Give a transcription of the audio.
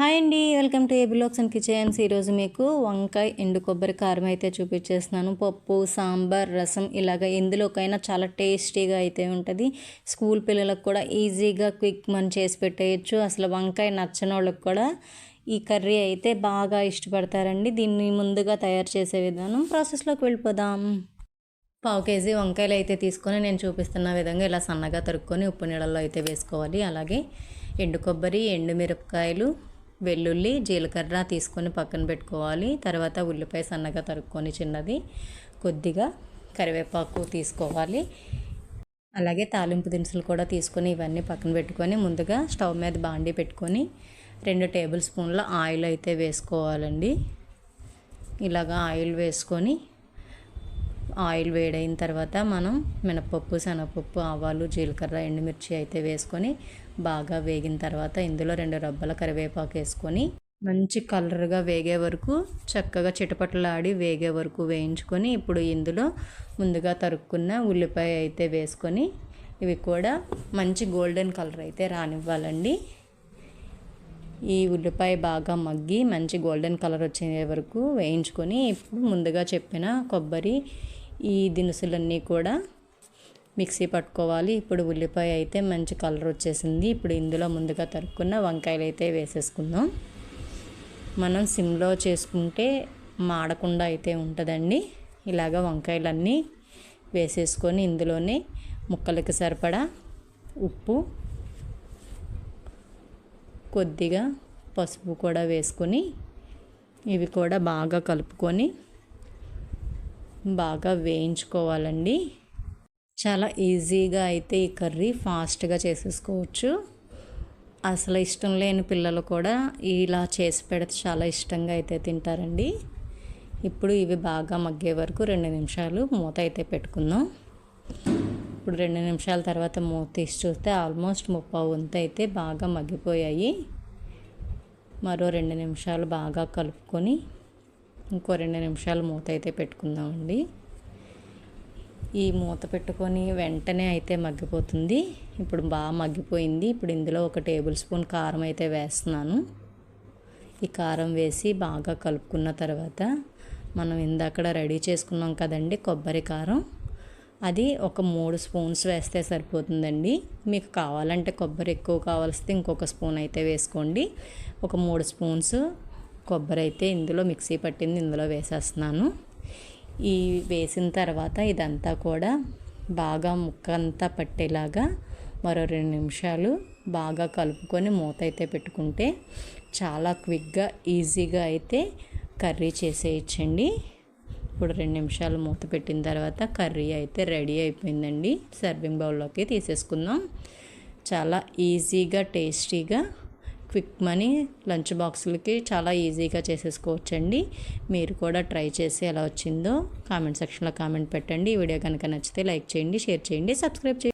Hi అండి welcome to ఏబిలాక్స్ and kitchens. ఈరోజు మీకు వంకాయ ఎండు కొబ్బరి కారం అయితే చూపించేస్తున్నాను. పప్పు సాంబార్ రసం ఇలాగ ఎందులోకైనా చాలా టేస్టీగా అయితే ఉంటుంది. స్కూల్ పిల్లలకు కూడా ఈజీగా క్విక్ మనం చేసి పెట్టేయచ్చు. అసలు వంకాయ నచ్చని వాళ్ళకి కూడా ఈ కర్రీ అయితే బాగా ఇష్టపడతారండి. దీన్ని ముందుగా తయారు చేసే విధానం ప్రాసెస్లోకి వెళ్ళిపోదాం. పావు కేజీ వంకాయలు అయితే తీసుకొని నేను చూపిస్తున్న విధంగా ఇలా సన్నగా తరుక్కొని ఉప్పు నీళ్ళల్లో అయితే వేసుకోవాలి. అలాగే ఎండు కొబ్బరి ఎండు మిరపకాయలు వెల్లుల్లి జీలకర్ర తీసుకొని పక్కన పెట్టుకోవాలి. తర్వాత ఉల్లిపాయ సన్నగా తరుక్కొని చిన్నది కొద్దిగా కరివేపాకు తీసుకోవాలి. అలాగే తాలింపు దినుసులు కూడా తీసుకొని ఇవన్నీ పక్కన పెట్టుకొని ముందుగా స్టవ్ మీద బాండి పెట్టుకొని రెండు టేబుల్ స్పూన్ల ఆయిల్ అయితే వేసుకోవాలండి. ఇలాగా ఆయిల్ వేసుకొని ఆయిల్ వేడైన తర్వాత మనం మినపప్పు శనగపప్పు ఆవాలు జీలకర్ర ఎండుమిర్చి అయితే వేసుకొని బాగా వేగిన తర్వాత ఇందులో రెండు రబ్బల కరివేపాకు వేసుకొని మంచి కలర్గా వేగే వరకు చక్కగా చిటపటలాడి వేగే వరకు వేయించుకొని ఇప్పుడు ఇందులో ముందుగా తరుక్కున్న ఉల్లిపాయ అయితే వేసుకొని ఇవి కూడా మంచి గోల్డెన్ కలర్ అయితే రానివ్వాలండి. ఈ ఉల్లిపాయ బాగా మగ్గి మంచి గోల్డెన్ కలర్ వచ్చే వరకు వేయించుకొని ఇప్పుడు ముందుగా చెప్పిన కొబ్బరి ఈ దినుసులన్నీ కూడా మిక్సీ పట్టుకోవాలి. ఇప్పుడు ఉల్లిపాయ అయితే మంచి కలర్ వచ్చేసింది. ఇప్పుడు ఇందులో ముందుగా తరుక్కున్న వంకాయలు అయితే వేసేసుకుందాం. మనం సిమ్లో చేసుకుంటే మాడకుండా అయితే ఉంటుందండి. ఇలాగ వంకాయలన్నీ వేసేసుకొని ఇందులోనే ముక్కలకి సరిపడా ఉప్పు కొద్దిగా పసుపు కూడా వేసుకొని ఇవి కూడా బాగా కలుపుకొని బాగా వేయించుకోవాలండి. చాలా ఈజీగా అయితే ఈ కర్రీ ఫాస్ట్గా చేసేసుకోవచ్చు. అసలు ఇష్టం లేని పిల్లలు కూడా ఇలా చేసి పెడితే చాలా ఇష్టంగా అయితే తింటారండి. ఇప్పుడు ఇవి బాగా మగ్గే వరకు రెండు నిమిషాలు మూత అయితే పెట్టుకుందాం. ఇప్పుడు రెండు నిమిషాల తర్వాత మూత తీసి చూస్తే ఆల్మోస్ట్ ముప్పై వంతు అయితే బాగా మగ్గిపోయాయి. మరో రెండు నిమిషాలు బాగా కలుపుకొని ఇంకో రెండు నిమిషాలు మూత అయితే పెట్టుకుందామండి. ఈ మూత పెట్టుకొని వెంటనే అయితే మగ్గిపోతుంది. ఇప్పుడు బాగా మగ్గిపోయింది. ఇప్పుడు ఇందులో ఒక టేబుల్ స్పూన్ కారం అయితే వేస్తున్నాను. ఈ కారం వేసి బాగా కలుపుకున్న తర్వాత మనం ఇందాకడ రెడీ చేసుకున్నాం కదండి కొబ్బరి కారం. అది ఒక మూడు స్పూన్స్ వేస్తే సరిపోతుందండి. మీకు కావాలంటే కొబ్బరి ఎక్కువ కావాల్స్తే ఇంకొక స్పూన్ అయితే వేసుకోండి. ఒక మూడు స్పూన్స్ కొబ్బరి అయితే ఇందులో మిక్సీ పట్టింది ఇందులో వేసేస్తున్నాను. ఈ వేసిన తర్వాత ఇదంతా కూడా బాగా ముక్కంతా పట్టేలాగా మరో రెండు నిమిషాలు బాగా కలుపుకొని మూత అయితే పెట్టుకుంటే చాలా క్విక్గా ఈజీగా అయితే కర్రీ చేసేయచ్చండి. ఇప్పుడు రెండు నిమిషాలు మూత పెట్టిన తర్వాత కర్రీ అయితే రెడీ అయిపోయిందండి. సర్వింగ్ బౌల్లోకి తీసేసుకుందాం. చాలా ఈజీగా టేస్టీగా క్విక్ మనీ లంచ్ బాక్సులకి చాలా ఈజీగా చేసేసుకోవచ్చండి. మీరు కూడా ట్రై చేసి ఎలా వచ్చిందో కామెంట్ సెక్షన్లో కామెంట్ పెట్టండి. ఈ వీడియో కనుక నచ్చితే లైక్ చేయండి షేర్ చేయండి సబ్స్క్రైబ్ చేయండి.